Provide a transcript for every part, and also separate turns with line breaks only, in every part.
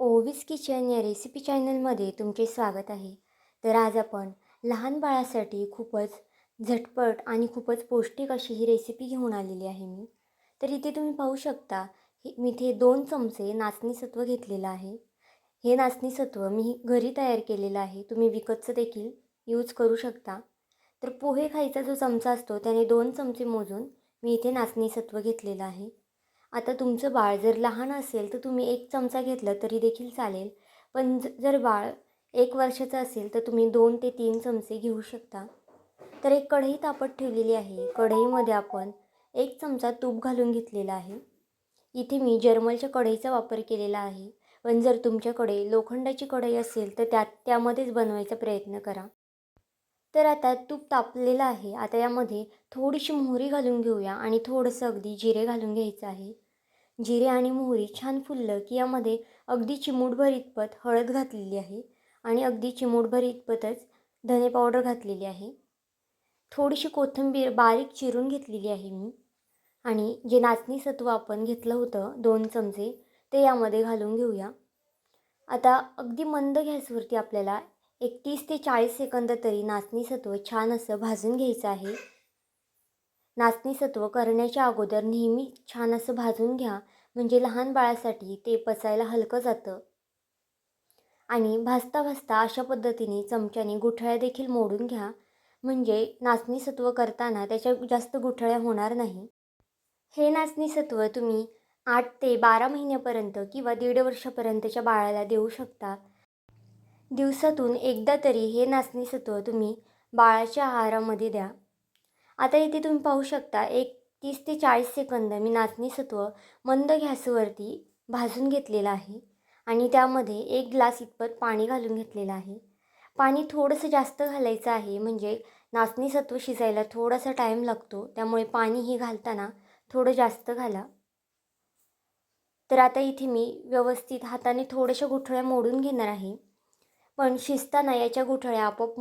Ovis kitchen या recipe चॅनलमध्ये तुमचे स्वागत आहे. तर आज आपण लहान बाळासाठी खूपच झटपट आणि खूपच पौष्टिक अशी ही रेसिपी घेऊन आलेली आहे मी. तर इथे तुम्ही पाहू शकता हे मी इथे दोन चमचे नाचणी सत्व घेतलेलं आहे. हे नाचणी सत्व मी घरी तयार केलेलं आहे. तुम्ही विकतचं देखील यूज करू शकता. तर पोहे खायचा जो चमचा असतो त्याने दोन चमचे मोजून मी इथे नाचणी सत्व घेतलेलं आहे. आता तुमचं बाळ जर लहान असेल तर तुम्ही एक चमचा घेतलं तरी देखील चालेल. पण जर बाळ एक वर्षाचं असेल तर तुम्ही दोन ते तीन चमचे घेऊ शकता. तर एक कढई तापत ठेवलेली आहे. कढईमध्ये आपण एक चमचा तूप घालून घेतलेला आहे. इथे मी जर्मलच्या कढईचा वापर केलेला आहे. पण जर तुमच्याकडे लोखंडाची कढई असेल तर त्यात त्यामध्येच बनवायचा प्रयत्न करा. तर आता तूप तापलेलं आहे. आता यामध्ये थोडीशी मोहरी घालून घेऊया आणि थोडंसं अगदी जिरे घालून घ्यायचं आहे. जिरे आणि मोहरी छान फुललं की यामध्ये अगदी चिमूटभर इतपत हळद घातलेली आहे आणि अगदी चिमूटभर इतपतच धने पावडर घातलेली आहे. थोडीशी कोथिंबीर बारीक चिरून घेतलेली आहे मी आणि जे नाचणी सत्व आपण घेतलं होतं दोन चमचे ते यामध्ये घालून घेऊया. आता अगदी मंद गॅसवरती आपल्याला एकतीस ते चाळीस सेकंद तरी नाचणी सत्व छान असं भाजून घ्यायचं आहे. नाचणीसत्व करण्याच्या अगोदर नेहमी छान असं भाजून घ्या म्हणजे लहान बाळासाठी ते पचायला हलकं जातं. आणि भाजता भाजता अशा पद्धतीने चमच्याने गुठळ्या देखील मोडून घ्या म्हणजे नाचणी सत्व करताना त्याच्या जास्त गुठळ्या होणार नाही. हे नाचणी सत्व तुम्ही आठ ते बारा महिन्यापर्यंत किंवा दीड वर्षापर्यंतच्या बाळाला देऊ शकता. दिवसातून एकदा तरी हे नाचणी सत्व तुम्ही बाळाच्या आहारामध्ये द्या. आता इथे तुम्ही पाहू शकता एक तीस ते चाळीस सेकंद मी नाचणी सत्व मंद गॅसवरती भाजून घेतलेलं आहे आणि त्यामध्ये एक ग्लास इतपत पाणी घालून घेतलेलं आहे. पाणी थोडंसं जास्त घालायचं आहे म्हणजे नाचणी सत्व शिजायला थोडासा टाईम लागतो त्यामुळे पाणीही घालताना थोडं जास्त घाला. तर आता इथे मी व्यवस्थित हाताने थोड्याशा गुठळ्या मोडून घेणार आहे. पण शिजताना याच्या गुठळ्या आपोआप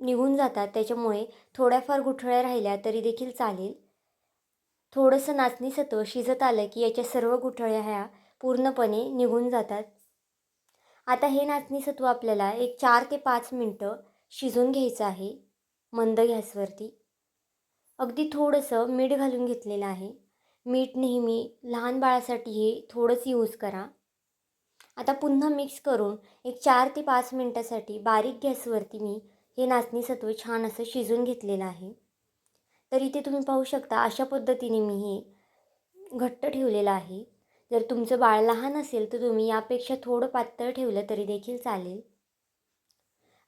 निघून जातात. त्याच्यामुळे थोड्याफार गुठळ्या राहिल्या तरी देखील चालेल. थोडंसं नाचणीसत्व शिजत आलं की याच्या सर्व गुठळ्या ह्या पूर्णपणे निघून जातात. आता हे नाचणीसत्व आपल्याला एक चार ते पाच मिनटं शिजून घ्यायचं आहे मंद गॅसवरती. अगदी थोडंसं मीठ घालून घेतलेलं आहे. मीठ नेहमी लहान बाळासाठी हे थोडंच यूज करा. आता पुन्हा मिक्स करून एक चार ते पाच मिनटासाठी बारीक गॅसवरती मी हे नाचणी सत्व छान असं शिजून घेतलेलं आहे. तर इथे तुम्ही पाहू शकता अशा पद्धतीने मी हे घट्ट ठेवलेलं आहे. जर तुमचं बाळ लहान असेल तर तुम्ही यापेक्षा थोडं पातळ ठेवलं तरी देखील चालेल.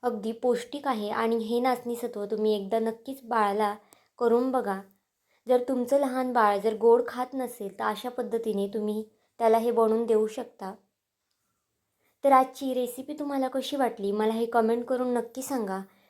अगदी पौष्टिक आहे आणि हे नाचणी सत्व तुम्ही एकदा नक्कीच बाळाला करून बघा. जर तुमचं लहान बाळ जर गोड खात नसेल तर अशा पद्धतीने तुम्ही त्याला हे बनवून देऊ शकता. तर आजची रेसिपी तुम्हाला कशी वाटली मला हे कमेंट करून नक्की सांगा.